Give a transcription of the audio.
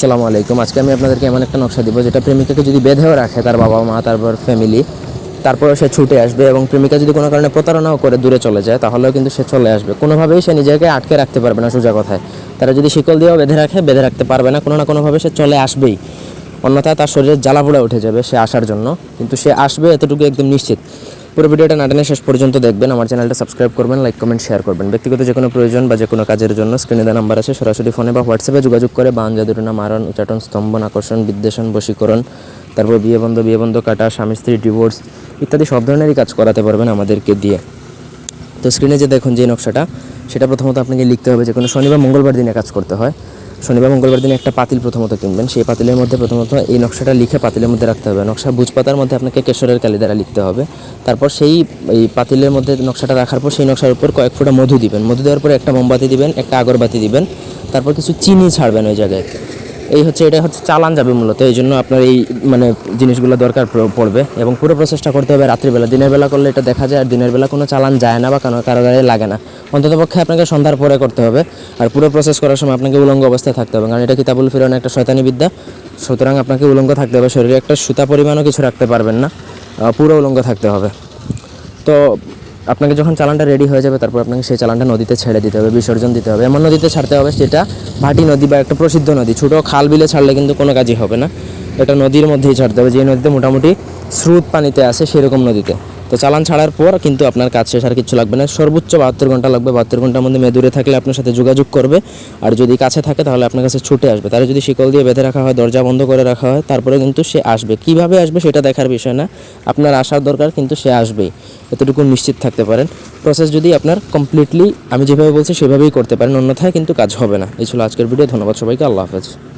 আসসালামু আলাইকুম। আজকে আমি আপনাদেরকে এমন একটা নকশা দিব, যেটা প্রেমিকাকে যদি বেঁধেও রাখে তার বাবা মা, তারপর ফ্যামিলি তারপরে সে ছুটে আসবে এবং প্রেমিকা যদি কোনো কারণে প্রতারণাও করে দূরে চলে যায়, তাহলেও কিন্তু সে চলে আসবে। কোনোভাবেই সে নিজেকে আটকে রাখতে পারবে না সোজা কথায়। তারা যদি শিকল দিয়েও বেঁধে রাখে, বেঁধে রাখতে পারবে না, কোনো না কোনোভাবে সে চলে আসবেই। অন্যথায় তার শরীরে জ্বালা পোড়া উঠে যাবে সে আসার জন্য, কিন্তু সে আসবে এতটুকু একদম নিশ্চিত। পুরো ভিডিওটা নাটানের শেষ পর্যন্ত দেখবেন। আমার চ্যানেলটা সাবস্ক্রাইব করবেন লাইক কমেন্ট শেয়ার করবেন। ব্যক্তিগত যে কোনো প্রয়োজন বা যে কোনো কাজের জন্য স্ক্রিনে দেওয়া নাম্বার আছে, সরাসরি ফোনে বা হোয়াটসঅ্যাপে যোগাযোগ করে বান জাদুটনা মারণ উচ্চাটন স্তম্ভন আকর্ষণ, বিদ্বেষণ, বশীকরণ, তারপর বিয়ে বন্ধ বিয়ে বন্ধ, কাটা, স্বামী, স্ত্রী ডিভোর্স ইত্যাদি সব ধরনেরই কাজ করাতে পারবেন আমাদেরকে দিয়ে। তো স্ক্রিনে যে দেখুন যে নকশাটা, সেটা প্রথমত আপনাকে লিখতে হবে যে কোনো শনিবার মঙ্গলবার দিনে কাজ করতে হয়। শনিবার মঙ্গলবার দিনে একটা পাতিল প্রথমত কিনবেন। সেই পাতিলের মধ্যে প্রথমত এই নকশাটা লিখে পাতিলের মধ্যে রাখতে হবে। নকশা বুঝপাতার মধ্যে আপনাকে কেশরের কালি দ্বারা লিখতে হবে। তারপর সেই, এই পাতিলের মধ্যে নকশাটা রাখার পর সেই নকশার উপর কয়েক ফোঁটা মধু দিবেন। মধু দেওয়ার পর একটা মোমবাতি দিবেন, একটা আগরবাতি দিবেন। তারপর কিছু চিনি ছাড়বেন ওই জায়গায়। এই হচ্ছে, এটা হচ্ছে চালান যাবে মূলত, এই জন্য আপনার এই মানে জিনিসগুলো দরকার পড়বে। এবং পুরো প্রসেসটা করতে হবে রাত্রিবেলা দিনের বেলা করলে এটা দেখা যায়, আর দিনের বেলা কোনো চালান যায় না বা কোনো কারও গায়ে লাগে না। অন্তত পক্ষে আপনাকে সন্ধ্যার পরে করতে হবে। আর পুরো প্রসেস করার সময় আপনাকে উলঙ্গ অবস্থায় থাকতে হবে। কারণ এটা কিতাবুল ফিরন একটা শয়তানি বিদ্যা। সুতরাং আপনাকে উলঙ্গ থাকতে হবে। শরীরে একটা সুতা পরিমাণও কিছু রাখতে পারবেন না। পুরো উলঙ্গ থাকতে হবে। তো আপনাকে যখন চালানটা রেডি হয়ে যাবে, তারপর আপনাকে সেই চালানটা নদীতে ছেড়ে দিতে হবে, বিসর্জন দিতে হবে। এমন নদীতে ছাড়তে হবে সেটা ভাটি নদী বা একটা প্রসিদ্ধ নদী। ছোটো খাল বিলে ছাড়লে কিন্তু কোনো কাজই হবে না। এটা নদীর মধ্যেই ছাড়তে হবে। যে নদীতে মোটামুটি স্রোত পানিতে আসে সেরকম নদীতে। তো চালান ছাড়ার পর কিন্তু আপনার কাজ শেষ, আর কিছু লাগবে না। সর্বোচ্চ বাহাত্তর ঘণ্টা লাগবে। বাহাত্তর ঘণ্টার মধ্যে মেয়ে দূরে থাকলে আপনার সাথে যোগাযোগ করবে। আর যদি কাছে থাকে, তাহলে আপনার কাছে ছুটে আসবে। তারা যদি শিকল দিয়ে বেঁধে রাখা হয়, দরজা বন্ধ করে রাখা হয় তারপরে কিন্তু সে আসবে। কীভাবে আসবে সেটা দেখার বিষয় না। আপনার আসার দরকার, কিন্তু সে আসবেই। এতটুকু নিশ্চিত থাকতে পারেন। প্রসেস যদি আপনার কমপ্লিটলি আমি যেভাবে বলছি, সেভাবেই করতে পারেন। অন্যথায় কিন্তু কাজ হবে না। এই ছিল আজকের ভিডিও ধন্যবাদ সবাইকে। আল্লাহ হাফেজ।